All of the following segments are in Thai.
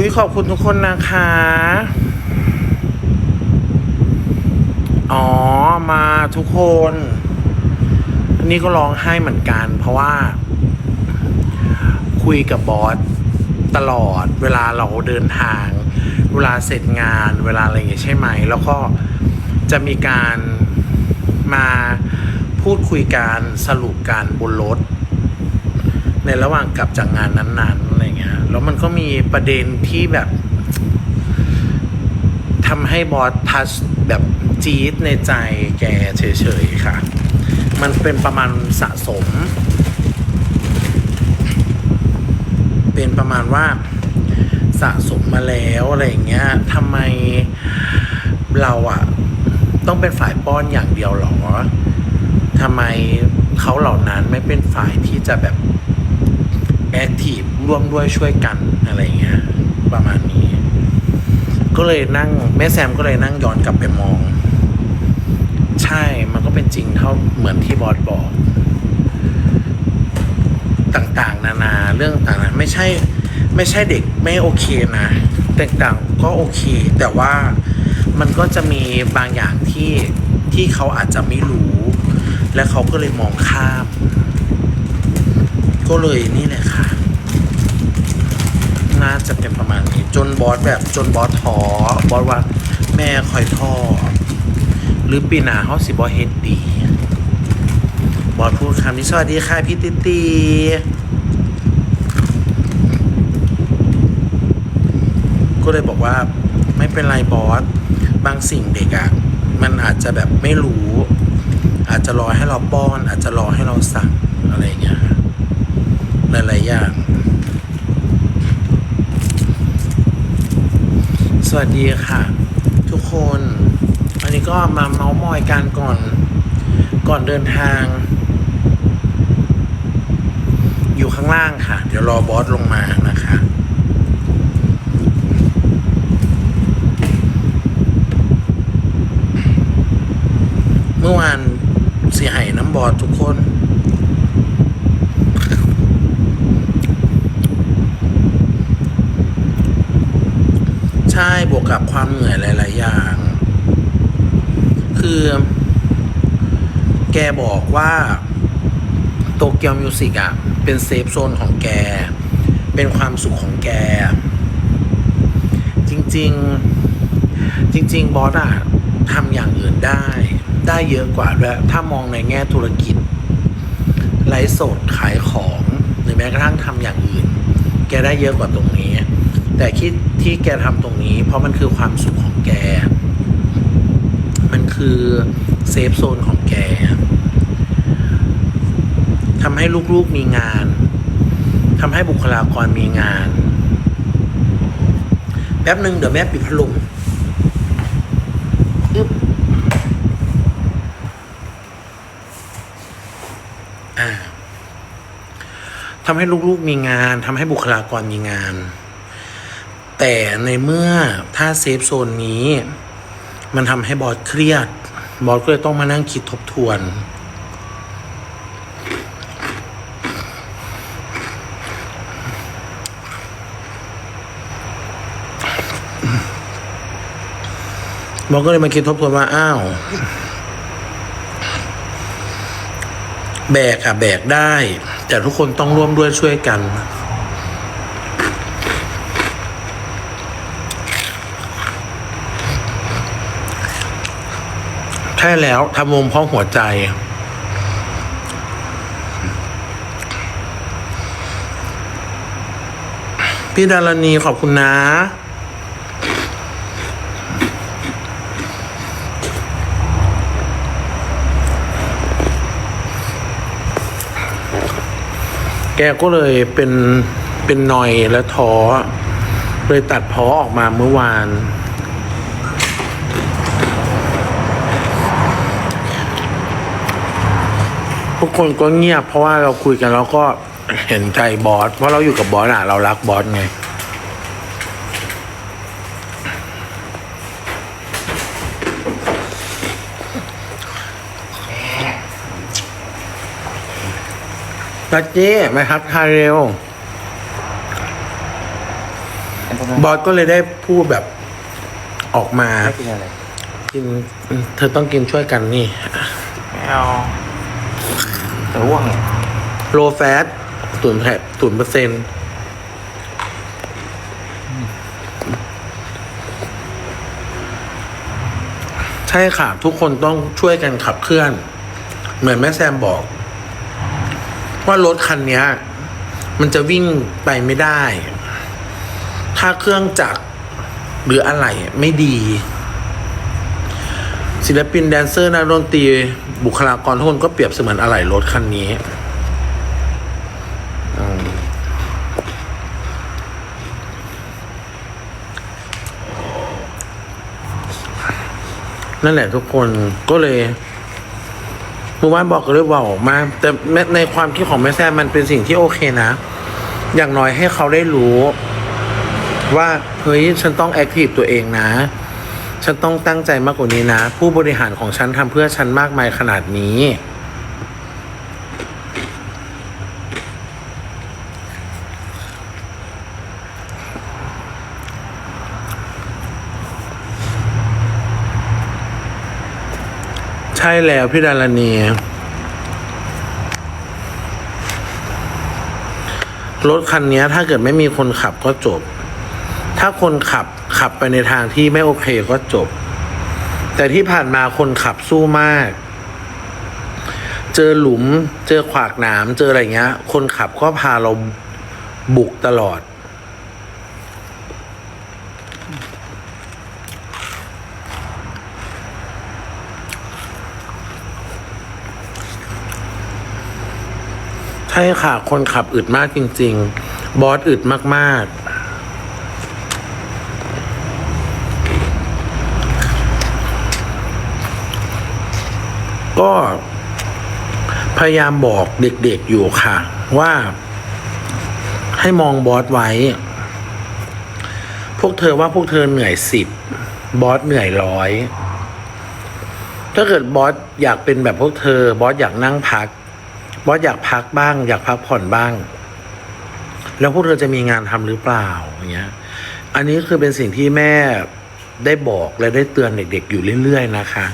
อุ้ยขอบคุณทุกคนนะคะ อ๋อมาทุกคน อันนี้ก็ร้องไห้เหมือนกัน เพราะว่า คุยกับบอสตลอด เวลาเราเดินทาง เวลาเสร็จงาน เวลาอะไรอย่างเงี้ยใช่ไหม แล้วก็จะมีการมาพูดคุยการสรุปการบนรถในระหว่างกลับจากงานนั้นๆ แล้วมันก็มีประเด็นที่แบบทำให้บอสทัชแบบจี๊ดในใจแกเฉยๆค่ะ มันเป็นประมาณสะสม เป็นประมาณว่าสะสมมาแล้วอะไรอย่างเงี้ยทำไมเราอะต้องเป็นฝ่ายป้อนอย่างเดียวหรอทำไมเขาเหล่านั้นไม่เป็นฝ่ายที่จะแบบ แอคทีฟร่วมด้วยช่วยกันอะไรเงี้ยประมาณนี้ ก็เลยนั่งแม่แซมก็เลยนั่งย้อนกลับไปมอง ใช่มันก็เป็นจริงเท่าเหมือนที่บอสบอก ต่างๆ นานาเรื่องต่างๆไม่ใช่ไม่ใช่เด็กไม่โอเคนะต่างๆก็โอเค แต่ว่ามันก็จะมีบางอย่างที่ที่เขาอาจจะไม่รู้ และเขาก็เลยมองข้าม ก็เลยนี่แหละค่ะ น่าจะเป็นประมาณนี้ จนบอสแบบจนบอสทอบอสว่าแม่คอยท่อ หรือปีหนาเขาสิบอเฮ็ดดี บอสพูดคำนี้สวัสดีค่ะพี่ติตีก็เลยบอกว่าไม่เป็นไรบอส บางสิ่งเด็กอะมันอาจจะแบบไม่รู้ อาจจะรอให้เราป้อน อาจจะรอให้เราสั่งอะไรอย่างเงี้ย หลายๆอย่าง สวัสดีค่ะ ทุกคน อันนี้ก็มาเมาส์มอยกันก่อน ก่อนเดินทาง อยู่ข้างล่างค่ะ เดี๋ยวรอบอสลงมานะคะเมื่อวานเสียหายน้ำบอสทุกคน ช่บวกกับความเหนื่อยหลาย ๆ อย่าง คือ แกบอกว่าโตเกียวมิวสิกอะ เป็นเซฟโซนของแก เป็นความสุขของแก จริง ๆ จริง ๆ บอสอะทำอย่างอื่นได้ ได้เยอะกว่าด้วยถ้ามองในแง่ธุรกิจ ไลฟ์สดขายของ หรือแม้กระทั่งทำอย่างอื่น แกได้เยอะกว่าตรงนี้ แต่คิดที่แกทำตรงนี้ เพราะมันคือความสุขของแก มันคือเซฟโซนของแกทำให้ลูกๆมีงานทำให้บุคลากรมีงาน แป๊บหนึ่งเดี๋ยวแม่ปิดพัดลมอึ๊บอ่าทำให้ลูกๆมีงานทำให้บุคลากรมีงาน แต่ในเมื่อถ้าเซฟโซนนี้ มันทำให้บอสเครียด บอสก็เลยต้องมานั่งคิดทบทวน บอสก็เลยมาคิดทบทวนว่า อ้าว แบกอะแบกได้ แต่ทุกคนต้องร่วมด้วยช่วยกัน ใช่แล้วทำวงเพราะหัวใจ พี่ดารณีขอบคุณนะแกก็เลยเป็นเป็นหน่อยและท้อเลยตัดพ้อออกมาเมื่อวาน ทุกคนก็เงียบเพราะว่าเราคุยกันแล้วก็เห็นใจบอส เพราะเราอยู่กับบอสอะเรารักบอสไงตาเจ้มาทักทายเร็วไอ้พวกนั้นบอสก็เลยได้พูดแบบออกมาไม่กินอะไรกิน เธอต้องกินช่วยกันนี่ ไม่เอา แต่ว่วงโลแฟตศูนย์แศูนเปอร์เซ็นต์ใช่ค่ะ ทุกคนต้องช่วยกันขับเคลื่อน เหมือนแม่แซมบอก ว่ารถคันนี้มันจะวิ่งไปไม่ได้ ถ้าเครื่องจักรหรืออะไรไม่ดี ศิลปินแดนเซอร์นักดนตรี บุคลากรทุกคนก็เปรียบเสมือนอะไหล่รถคันนี้นั่นแหละทุกคนก็เลยหมู่บ้านบอกก็เลยบอกออกมา แต่ในในความคิดของแม่แซมมันเป็นสิ่งที่โอเคนะ อย่างน้อยให้เขาได้รู้ ว่าเฮ้ยฉันต้องแอคทีฟตัวเองนะ ฉันต้องตั้งใจมากกว่านี้นะ ผู้บริหารของฉันทำเพื่อฉันมากมายขนาดนี้ ใช่แล้วพี่ดารณีรถคันนี้ถ้าเกิดไม่มีคนขับก็จบ ถ้าคนขับ ขับไปในทางที่ไม่โอเคก็จบ แต่ที่ผ่านมาคนขับสู้มาก เจอหลุม เจอขวากหนามเจออะไรเงี้ย คนขับก็พาเราบุกตลอด ใช่ค่ะ คนขับอึดมากจริง ๆ บอสอึดมาก ๆ ก็ พยายามบอกเด็กๆอยู่ค่ะ ว่า ให้มองบอสไว้ พวกเธอว่าพวกเธอเหนื่อยสิบบอสเหนื่อยร้อยถ้าเกิดบอสอยากเป็นแบบพวกเธอ บอสอยากนั่งพัก บอสอยากพักบ้าง อยากพักผ่อนบ้าง แล้วพวกเธอจะมีงานทำหรือเปล่าอย่างเงี้ย อันนี้คือเป็นสิ่งที่แม่ได้บอกและได้เตือนเด็กๆอยู่เรื่อยๆนะคะ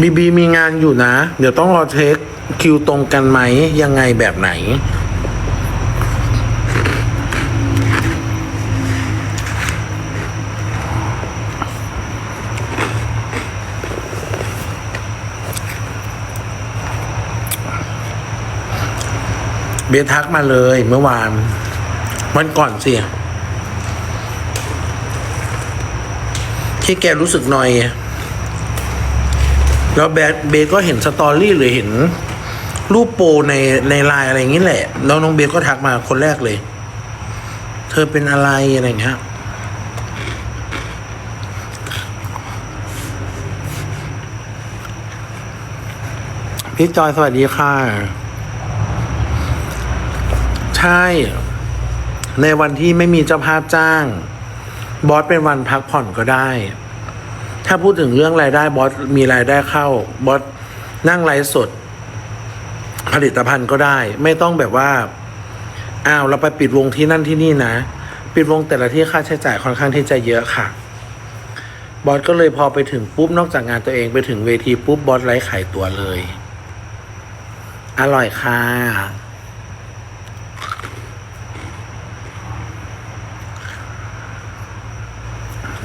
บีบีมีงานอยู่นะ เดี๋ยวต้องรอเช็คคิวตรงกันไหม ยังไงแบบไหน เบสทักมาเลยเมื่อวาน วันก่อนสิที่แกรู้สึกหน่อย แล้วแบทเบก็เห็นสตอรี่หรือเห็นรูปโปรในในไลน์อะไรอย่างนี้แหละ แล้วน้องเบก็ทักมาคนแรกเลย เธอเป็นอะไรอะไรเงี้ยพี่จอยสวัสดีค่ะ ใช่ ในวันที่ไม่มีเจ้าภาพจ้าง บอสเป็นวันพักผ่อนก็ได้ ถ้าพูดถึงเรื่องรายได้บอสมีรายได้เข้าบอสนั่งไลฟ์สด ผลิตภัณฑ์ก็ได้ ไม่ต้องแบบว่าอ้าวเราไปปิดวงที่นั่นที่นี่นะ ปิดวงแต่ละที่ค่าใช้จ่ายค่อนข้างที่จะเยอะค่ะ บอสก็เลยพอไปถึงปุ๊บนอกจากงานตัวเองไปถึงเวทีปุ๊บบอสไลฟ์ขายตัวเลย อร่อยค่ะ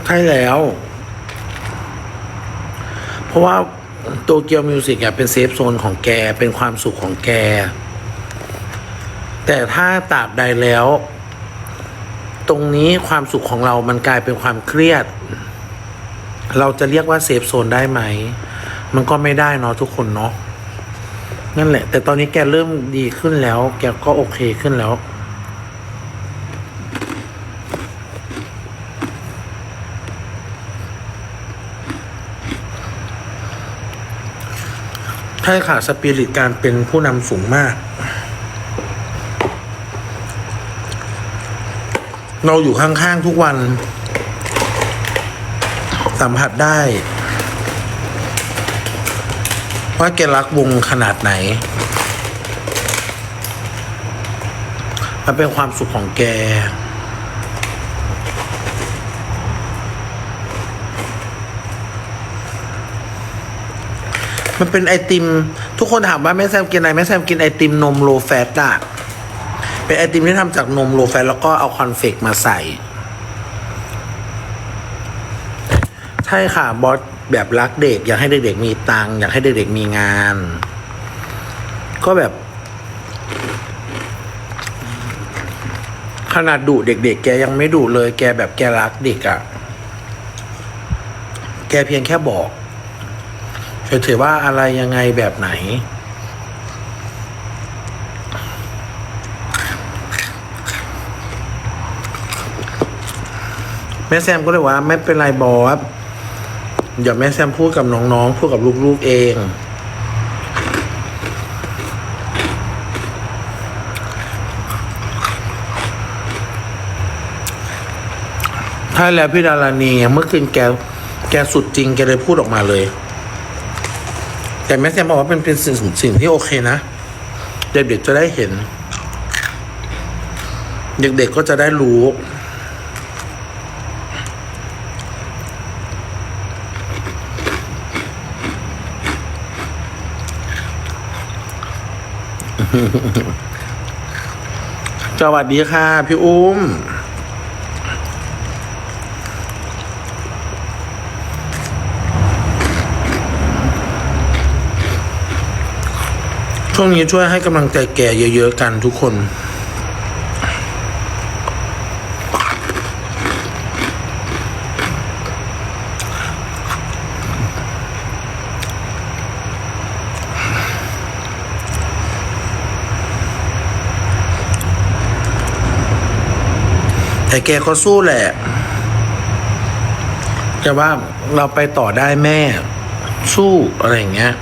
ใช่แล้ว ราะว่าโตเกียวมิวสิกเป็นเซฟโซนของแกเป็นความสุขของแก แต่ถ้าตราบใดแล้ว ตรงนี้ความสุขของเรามันกลายเป็นความเครียด เราจะเรียกว่าเซฟโซนได้ไหม มันก็ไม่ได้เนาะทุกคนเนาะนั่นแหละ แต่ตอนนี้แกเริ่มดีขึ้นแล้ว แกก็โอเคขึ้นแล้ว ใช่ค่ะสปิริตการเป็นผู้นำสูงมาก เราอยู่ข้างๆทุกวัน สัมผัสได้ ว่าแกรักวงขนาดไหน มันเป็นความสุขของแก มันเป็นไอติม ทุกคนถามว่าแม่แซมกินอะไรแม่แซมกินไอติมนมโลแฟตอะเป็นไอติมที่ทำจากนมโลแฟตแล้วก็เอาคอนเฟกมาใส่ ใช่ค่ะบอสแบบรักเด็ก อยากให้เด็กๆมีตังอยากให้เด็กๆมีงาน ก็แบบ ขนาดดุเด็ก ๆ แกยังไม่ดุเลย แกแบบแกรักเด็กอะ่ะ แกเพียงแค่บอก เฉยๆว่าอะไรยังไงแบบไหน แม่แซมก็เลยว่าไม่เป็นไรบอสเดี๋ยวแม่แซมพูดกับน้องๆ พูดกับลูกๆเองใช่แล้วพี่ดารานีเมื่อคืนแก แกสุดจริง แกเลยพูดออกมาเลย แต่แม่แซมบอกว่าเป็นเป็นสิ่งสิ่งที่โอเคนะ เด็กๆจะได้เห็น เด็กๆก็จะได้รู้สวัสดีค่ะ พี่อุ้ม ช่วงนี้ช่วยให้กำลังใจแกเยอะ ๆ กันทุกคนแต่แกก็สู้แหละแต่ว่าเราไปต่อได้แม่ สู้อะไรอย่างเงี้ย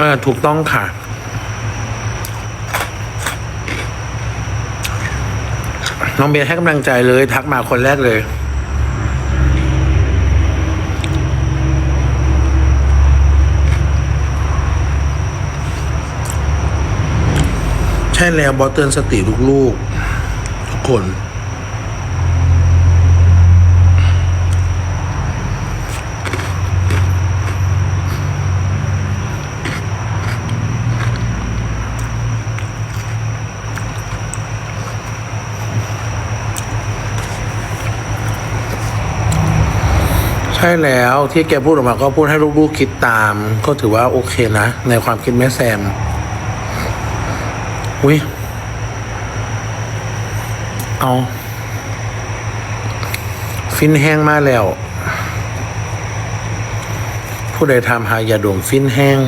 ออถูกต้องค่ะ น้องเบียร์ให้กำลังใจเลย ทักมาคนแรกเลยใช่แล้วบอสเตือนสติลูกๆ ทุกคน ใช่แล้วที่แกพูดออกมาก็พูดให้ลูกๆคิดตาม ก็ถือว่าโอเคนะ ในความคิดแม่แซมอุ้ยเอาฟินแห้งมาแล้ว ผู้ใดทำหายาดมฟินแห้ง